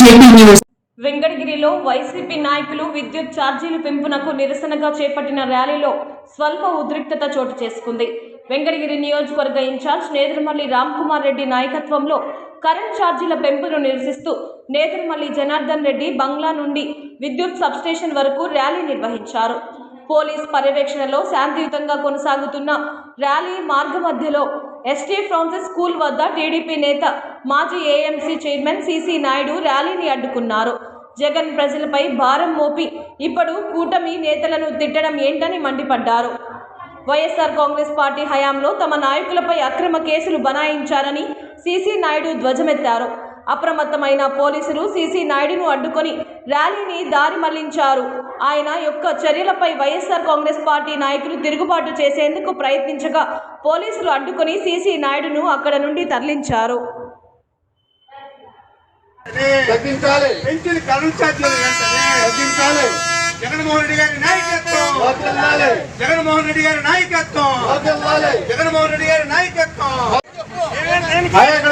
JP news. వెంకటగిరిలో YCP నాయకులు విద్యుత్ ఛార్జీలు పెంపునకు నిరసనగా చేపట్టిన ర్యాలీలో స్వల్ప ఉద్రిక్తత చోటు చేసుకుంది. వెంకటగిరి నియోజకవర్గ ఇన్ఛార్జ్ నేదురుమల్లి రామ్కుమార్ రెడ్డి నాయకత్వంలో కరెంట్ ఛార్జీల పెంపును నిరసిస్తూ నేదురుమల్లి జనార్దన్ రెడ్డి బంగ్లా నుండి విద్యుత్ సబ్స్టేషన్ వరకు ర్యాలీ నిర్వహించారు. పోలీస్ పర్యవేక్షణలో శాంతియుతంగా కొనసాగుతున్న ర్యాలీ మార్గ మధ్యలో ఎస్టీ ఫ్రాన్సిస్ స్కూల్ వద్ద టీడీపీ నేత మాజీ ఏఎంసీ చైర్మన్ సిసి నాయుడు ర్యాలీని అడ్డుకున్నారు. జగన్ ప్రజలపై భారం మోపి ఇప్పుడు కూటమి నేతలను తిట్టడం ఏంటని మండిపడ్డారు. వైఎస్ఆర్ కాంగ్రెస్ పార్టీ హయాంలో తమ నాయకులపై అక్రమ కేసులు బనాయించారని సిసి నాయుడు ధ్వజమెత్తారు. అప్రమత్తమైన పోలీసులు సిసి నాయుడును అడ్డుకొని ర్యాలీని దారి మళ్ళించారు. ఆయన యొక్క చర్యలపై వైఎస్ఆర్ కాంగ్రెస్ పార్టీ నాయకులు తిరుగుబాటు చేసేందుకు ప్రయత్నించగా పోలీసులు అడ్డుకొని సిసి నాయుడును అక్కడ నుండి తరలించారు. జగన్మోహన్ రెడ్డి గారి నాయకత్వం. జగన్మోహన్ రెడ్డి గారి నాయకత్వం. జగన్మోహన్ రెడ్డి గారి నాయకత్వం అయ్యా ఇక్కడ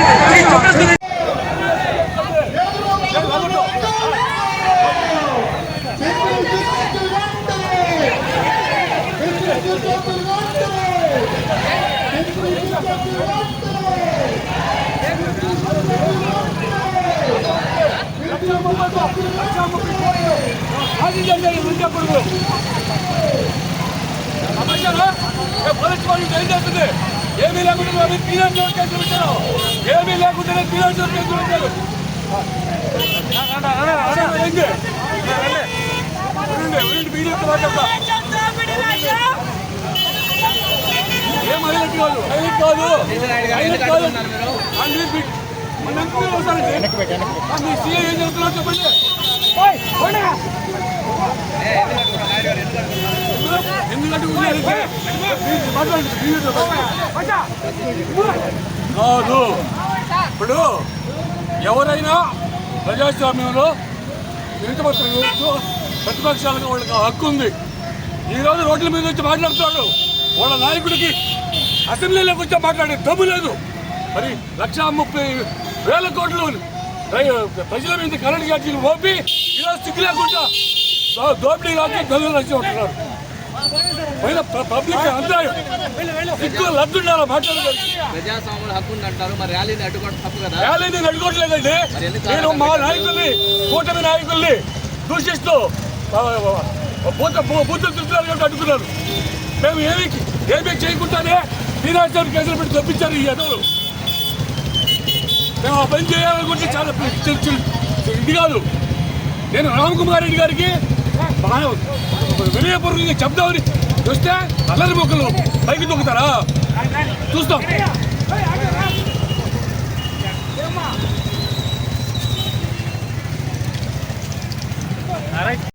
మాట్లాడాలి ఏమీ లేకుండా పీరియడ్ కేసులు పెట్టారు ఏమీ లేకుండా పీరియడ్ కేసులు పెట్టారు ఏంటి పీరియడ్ మాట్లాడతా కాదు. ఇప్పుడు ఎవరైనా ప్రజాస్వామ్యంలో వినతిపత్రం ప్రతిపక్షాలకు వాళ్ళకి హక్కు ఉంది. ఈరోజు రోడ్ల మీద వచ్చి మాట్లాడుతున్నాడు. వాళ్ళ నాయకుడికి అసెంబ్లీలోకి వచ్చి మాట్లాడే. దమ్ము లేదు. మరి లక్షా ముప్పై వేల కోట్లు ప్రజల మీద కరెంట్ ఛార్జీలు మోపి ఈరోజు సిగ్గు లేకుండా దోపిడీ రాజ్యం దొంగలు వచ్చి ఉంటున్నారు పైన ప్రజాస్వామ్యంలో హక్కు మరి ర్యాలీని అడ్డుకోవడం తప్పు కదా? ర్యాలీని నడుకోవట్లేదండి నేను మా నాయకుల్ని కూటమి నాయకుల్ని దూషిస్తూ బూతులు తిరుగుతున్నారు కాబట్టి అడ్డుకున్నారు మేము ఏమి ఏమీ చేయకుండానే మీనాచారి కేసులు పెట్టి తప్పించారు ఈ ఎదవలు మేము ఆ పని చేయాలనుకుంటే చాలా ఇది కాదు. నేను రామకుమార్ రెడ్డి గారికి వినయపూర్వకంగా చెప్దామని చూస్తే అల్లరి మొక్కలు పైకి దొక్కుతారా చూస్తాం.